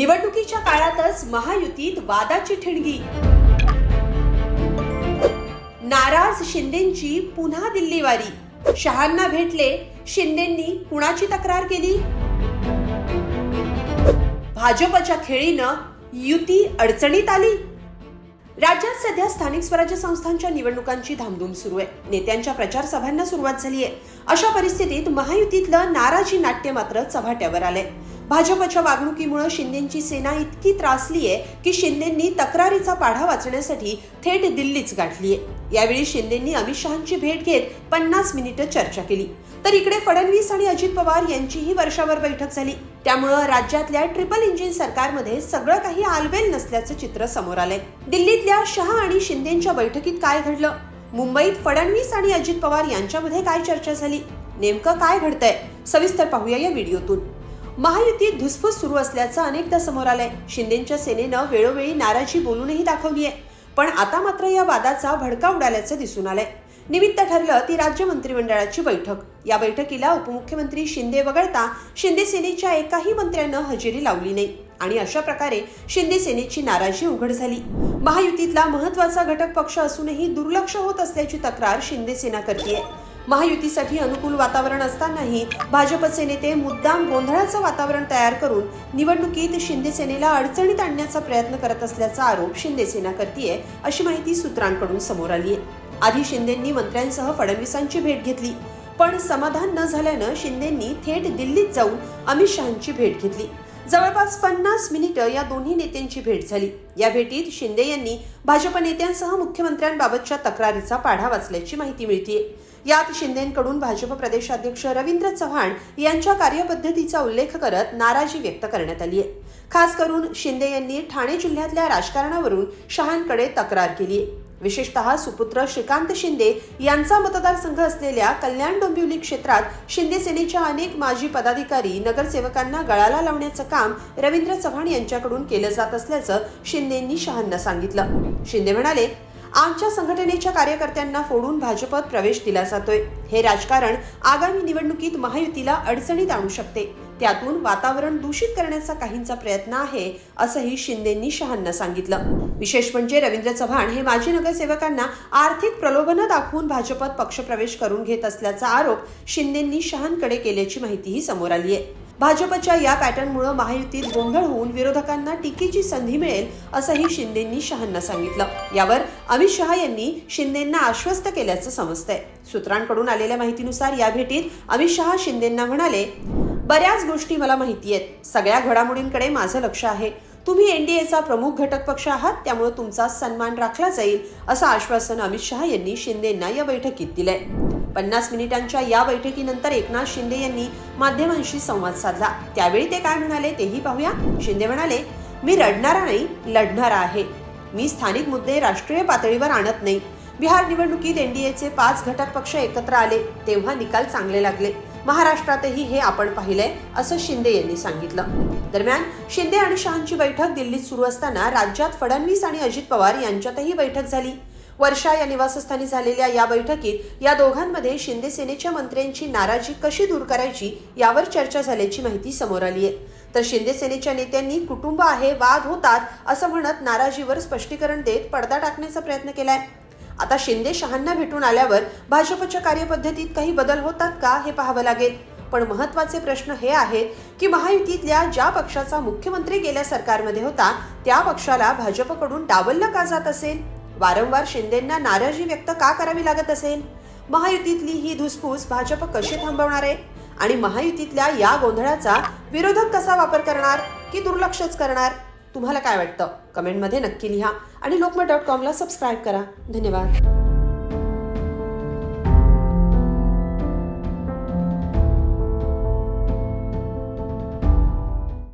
निवडणुकीच्या काळातच महायुतीत वादाची ठिणगी. नाराज शिंदेची पुन्हा दिल्लीवारी. शहांना भेटले शिंदेंनी कुणाची तक्रार केली? भाजपच्या खेळीनं युती अडचणीत आली? राज्यात सध्या स्थानिक स्वराज्य संस्थांच्या निवडणुकांची धामधूम सुरू आहे. नेत्यांच्या प्रचार सभांना सुरुवात झाली आहे अशा परिस्थितीत महायुतीतलं नाराजी नाट्य मात्र चव्हाट्यावर आलंय. भाजपच्या वागणुकीमुळे शिंदेची सेना इतकी त्रासली आहे की शिंदेंनी तक्रारीचा पाढा वाचण्यासाठी थेट दिल्लीच गाठली आहे यावेळी शिंदेंनी अमित शहाची भेट घेत पन्नास मिनिटं चर्चा केली. तर इकडे फडणवीस आणि अजित पवार यांचीही वर्षावर बैठक झाली. त्यामुळं राज्यातल्या ट्रिपल इंजिन सरकारमध्ये सगळं काही आलबेल नसल्याचं चित्र समोर आलंय. दिल्लीतल्या शहा आणि शिंदेच्या बैठकीत काय घडलं? मुंबईत फडणवीस आणि अजित पवार यांच्यामध्ये काय चर्चा झाली? नेमकं काय घडतंय? सविस्तर पाहूया या व्हिडिओतून. महायुतीत धुसफूस सुरू असल्याचं अनेकदा समोर आलंय. शिंदेच्या सेनेनं वेळोवेळी नाराजी बोलूनही दाखवली आहे पण आता मात्र या वादाचा भडका उडाल्याचं दिसून आलंय. निमित्त ठरलं ती राज्य मंत्रिमंडळाची बैठक. या बैठकीला उपमुख्यमंत्री शिंदे वगळता शिंदे सेनेच्या एकाही मंत्र्यानं हजेरी लावली नाही. आणि अशा प्रकारे शिंदे सेनेची नाराजी उघड झाली. महायुतीतला महत्त्वाचा घटक पक्ष असूनही दुर्लक्ष होत असल्याची तक्रार शिंदे सेना करते महायुतीसाठी अनुकूल वातावरण असतानाही भाजपचे नेते मुद्दाम गोंधळाचं वातावरण तयार करून निवडणुकीत शिंदेसेनेला अडचणीत आणण्याचा प्रयत्न करत असल्याचा आरोप शिंदेसेना करतीये अशी माहिती सूत्रांकडून समोर आली आहे आधी शिंदेंनी मंत्र्यांसह फडणवीसांची भेट घेतली पण समाधान न झाल्यानं शिंदेंनी थेट दिल्लीत जाऊन अमित शहांची भेट घेतली. जवळपास पन्नास मिनिटं या दोन्ही नेत्यांची भेट झाली. या भेटीत शिंदे यांनी भाजप नेत्यांसह मुख्यमंत्र्यांबाबतच्या तक्रारीचा पाढा वाचल्याची माहिती मिळतीये. यात शिंदेकडून भाजप प्रदेशाध्यक्ष रवींद्र चव्हाण यांच्या कार्यपद्धतीचा उल्लेख करत नाराजी व्यक्त करण्यात आली आहे खास करून शिंदे यांनी ठाणे जिल्ह्यातल्या राजकारणावरून शहांकडे तक्रार केली विशेषतः सुपुत्र श्रीकांत शिंदे यांचा मतदारसंघ असलेल्या कल्याण डोंबिवली क्षेत्रात शिंदे सेनेच्या अनेक माजी पदाधिकारी नगरसेवकांना गळाला लावण्याचं काम रवींद्र चव्हाण यांच्याकडून केलं जात असल्याचं शिंदेंनी शहांना सांगितलं. शिंदे म्हणाले आमच्या संघटनेच्या कार्यकर्त्यांना फोडून भाजपत प्रवेश दिला जातोय. हे राजकारण आगामी निवडणुकीत महायुतीला अडचणीत आणू शकते. त्यातून वातावरण दूषित करण्याचा काहींचा प्रयत्न आहे असंही शिंदेंनी शहांना सांगितलं. विशेष म्हणजे रवींद्र चव्हाण हे माजी नगरसेवकांना आर्थिक प्रलोभनं दाखवून भाजपत पक्षप्रवेश करून घेत असल्याचा आरोप शिंदेंनी शहांकडे केल्याची माहितीही समोर आली आहे भाजपच्या या पॅटर्नमुळे महायुतीत गोंधळ होऊन विरोधकांना टीकेची संधी मिळेल असंही शिंदेंनी शहांना सांगितलं. यावर अमित शहा यांनी शिंदेंना आश्वस्त केल्याचं समजतंय. सूत्रांकडून आलेल्या माहितीनुसार या भेटीत अमित शहा शिंदेंना म्हणाले बऱ्याच गोष्टी मला माहिती आहेत. सगळ्या घडामोडींकडे माझं लक्ष आहे. तुम्ही एनडीएचा प्रमुख घटक पक्ष आहात त्यामुळे तुमचा सन्मान राखला जाईल असं आश्वासन अमित शहा यांनी शिंदेंना या बैठकीत दिलंय. पन्नास मिनिटांच्या या बैठकीनंतर एकनाथ शिंदे यांनी माध्यमांशी संवाद साधला. त्यावेळी ते काय म्हणाले तेही पाहूया. शिंदे म्हणाले मी रडणारा नाही लढणारा आहे. मी स्थानिक मुद्दे राष्ट्रीय पातळीवर आणत नाही. बिहार निवडणुकीत एनडीएचे पाच घटक पक्ष एकत्र आले तेव्हा निकाल चांगले लागले. महाराष्ट्रातही हे आपण पाहिलंय असं शिंदे यांनी सांगितलं. दरम्यान शिंदे आणि शहांची बैठक दिल्लीत सुरू असताना राज्यात फडणवीस आणि अजित पवार यांच्यातही बैठक झाली. वर्षा या निवासस्थानी झालेल्या या बैठकीत या दोघांमध्ये शिंदे सेनेच्या मंत्र्यांची नाराजी कशी दूर करायची यावर चर्चा झाल्याची माहिती समोर आली आहे. तर शिंदे सेनेच्या नेत्यांनी कुटुंब आहे वाद होतात असं म्हणत नाराजीवर स्पष्टीकरण देत पडदा टाकण्याचा प्रयत्न केलाय. आता शिंदे शहांना भेटून आल्यावर भाजपच्या कार्यपद्धतीत काही बदल होतात का हे पाहावं लागेल. पण महत्त्वाचे प्रश्न हे आहेत की महायुतीतल्या ज्या पक्षाचा मुख्यमंत्री गेल्या सरकारमध्ये होता त्या पक्षाला भाजपकडून डावललं का जात असेल? वारंवार शिंदेंना नाराजी व्यक्त का करावी लागत असेल? महायुतीतली ही धुसफूस भाजप कशी थांबवणार आहे? आणि महायुतीतल्या या गोंधळाचा विरोधक कसा वापर करणार की दुर्लक्षच करणार? तुम्हाला काय वाटतं? कमेंटमध्ये नक्की लिहा आणि लोकमत डॉट कॉमला सबस्क्राईब करा. धन्यवाद.